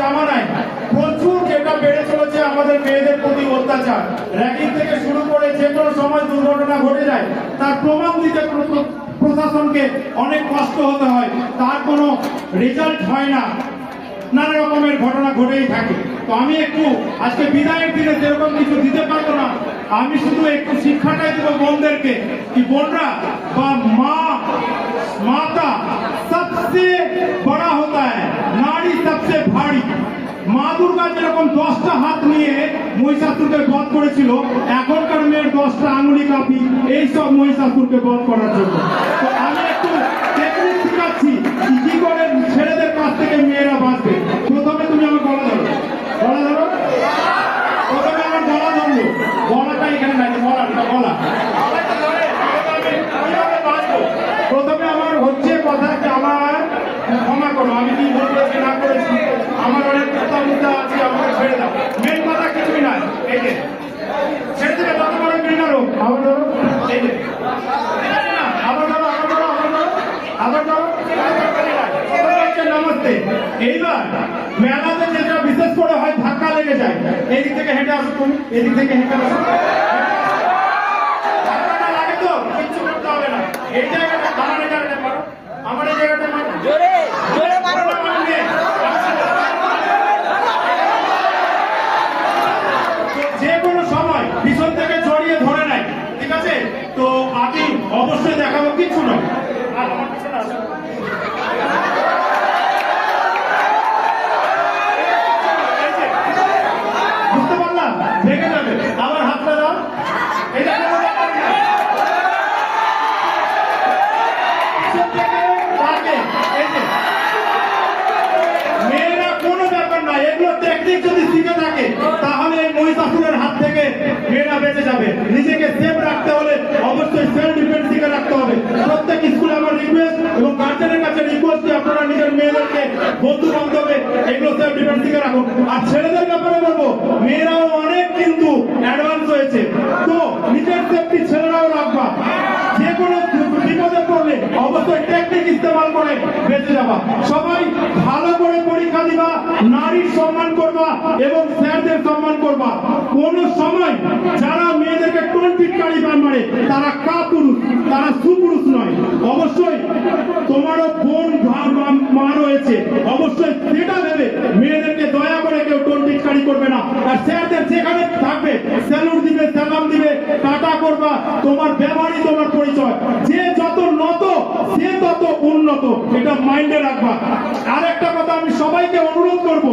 জামানায় প্রচুর যেটা বেড়ে চলেছে আমাদের মেয়েদের প্রতি অত্যাচার। র্যাগিং থেকে শুরু করে যে কোনো সময় দুর্ঘটনা ঘটে যায়, তার প্রমাণ দিতে প্র- প্র- প্রশাসনকে অনেক কষ্ট হতে হয়। তার কোনো রেজাল্ট হয় না। নানা রকমের ঘটনা ঘটেই থাকে। তো আমি একটু আজকে বিদায়ের দিনে সেরকম কিছু দিতে পারব না। আমি শুধু একটু শিক্ষাটাই দেবো বোনদেরকে। কি বোনরা বা মা माता মহিষাসুরকে বধ করেছিল। এখনকার মেয়ের দশটা আঙুলি কাপি। এইসব মহিষাসুরকে বধ করার জন্য। তো আমি একটু টেকনিক শিখাচ্ছি কি কি করে ছেলেদের কাছ থেকে মেয়েরা বাঁচবে প্রথমে তুমি আমার গলা ধরো গলা ধরো প্রথমে আমার গলা ধরলো গলাটা এখানে নাই গলা এটা গলা গলাটা ধরে প্রথমে আমি কীভাবে বাঁচবো? প্রথমে আমার হচ্ছে কথা যে আমার ক্ষমা করো আমি কি ভুল করেছি না করেছি আমার অনেক কথা মুদ্রা আছে আমাকে ছেড়ে দাও মেন কথা কিছুই নাই এই যে ছেড়ে দেবে তত বড় ক্রিমিনাল হোক আবার ধরো এই যে ঠিক আছে না? আবার ধরো আবার ধরো আবার ধরো আবার এবার নমস্তে। এইবার মেলাতে যেটা বিশেষ করে হয়, ধাক্কা লেগে যায়। এদিক থেকে হেঁটে আসো তুমি এদিক থেকে হেঁটে আসো ধাক্কাটা লাগে তো, কিচ্ছু করতে হবে না। এই জায়গাটা এই জায়গাটা মারো আমার এই জায়গাটা জোরে মারো মারো, মারো, নে। তো যে কোনো সময় পিছন থেকে জড়িয়ে ধরে নেয় ঠিক আছে তো আমি অবশ্যই দেখাবো কিছু নয় আর আমার পিছনে আসো। এই গার্জেনের কাছে রিকোয়েস্ট আপনারা নিজের মেয়েদেরকে বন্ধু বান্ধবে এগুলো সেলফ ডিফেন্স শিখে রাখুন। আর ছেলেদের ব্যাপারে বলব, মেয়েরাও অনেক কিন্তু অ্যাডভান্স হয়েছে। তো নিজের সেফটি ছেলেরাও রাখবা। যে কোনো বিপদে পড়লে অবশ্যই টেকনিক ইস্তেমাল করে বেঁচে যাবা। সবাই ভালো করে পরীক্ষা দিবা, নারীর সম্মান করবা এবং স্যারদের সম্মান করবা। কোন সময় যারা মেয়েদেরকে টোনটিটকারি বান মারে, তারা কা পুরুষ তারা সুপুরুষ নয়। অবশ্যই মা অবশ্যই সেটা ভেবে মেয়েদেরকে দয়া করে কেউ টোনটিটকারি করবে না। আর স্যারদের যেখানে থাকবে, স্যালুট দিবে, সালাম দিবে, টাটা করবা, তোমার ব্যবহারই তোমার পরিচয়। যে যত নত, সে তত উন্নত। এটা মাইন্ডে রাখবা। আর একটা কথা আমি সবাইকে অনুরোধ করব,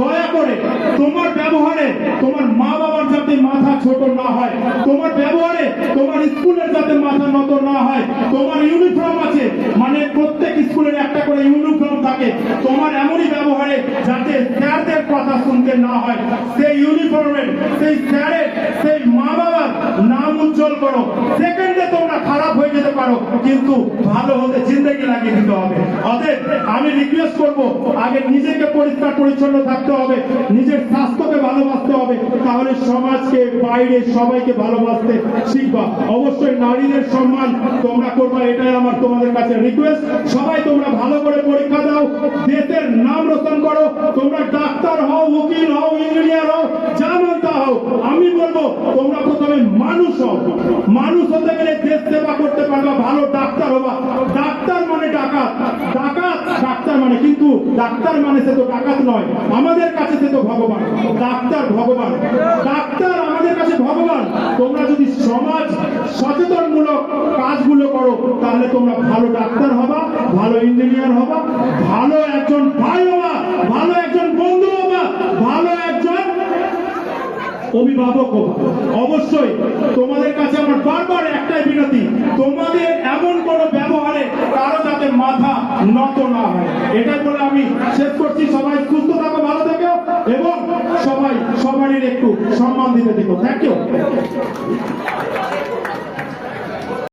দয়া করে তোমার ব্যবহারে তোমার মা বাবার যাতে মাথা ছোট না হয়, তোমার ব্যবহারে তোমার স্কুলের যাতে মাথা নত না হয়, তোমার ইউনিফর্ম আছে মানে প্রত্যেক স্কুলের একটা করে ইউনিফর্ম থাকে তোমার এমনই ব্যবহারে যাতে শুনতে না হয়। সেই ইউনিফর্মের সেই স্যারের, সেই মা বাবার নাম উজ্জ্বল করো। সেকেন্ডে তোমরা খারাপ হয়ে যেতে পারো, কিন্তু ভালো হতে জিন্দগি লাগিয়ে দিতে হবে। অতএব আমি রিকোয়েস্ট করব, আগে নিজেকে পরিষ্কার পরিচ্ছন্ন থাকতে হবে, নিজের স্বাস্থ্যকে ভালোবাসতে হবে, তাহলে সমাজকে বাইরে সবাইকে ভালোবাসতে শিখবা। অবশ্যই নারীদের সম্মান তোমরা করবা, এটাই আমার তোমাদের কাছে রিকোয়েস্ট সবাই তোমরা ভালো করে, দেশের নাম রোশন করো, তোমরা ডাক্তার হও, উকিল হও ইঞ্জিনিয়ার হও যেমন তা হও। আমি বলব, তোমরা প্রথমে মানুষ হও। মানুষ হতে গেলে দেশ সেবা করতে পারবা, ভালো ডাক্তার হবা। ডাক্তার মানে ডাকাত। ডাকাত, ডাক্তার মানে কিন্তু ডাক্তার মানে সে তো ডাকাত নয়। আমাদের কাছে সে তো ভগবান। ডাক্তার ভগবান। ডাক্তার আমাদের কাছে ভগবান তোমরা যদি সমাজ সচেতনমূলক কাজগুলো করো তাহলে তোমরা ভালো ডাক্তার হবা, ভালো ইঞ্জিনিয়ার হবা, ভালো একজন ভাই হবা, ভালো একজন বন্ধু হবা, ভালো একজন অভিভাবক অবশ্যই তোমাদের কাছে আমার বারবার একটাই বিনতি, তোমাদের এমন কোনো ব্যবহারে কারও যাতে মাথা নত না হয়। এটাই বলে আমি শেষ করছি। সবাই সুস্থ থাকো, ভালো থেকো এবং সবাই, সবারই একটু সম্মান দিতে দেখো। Thank you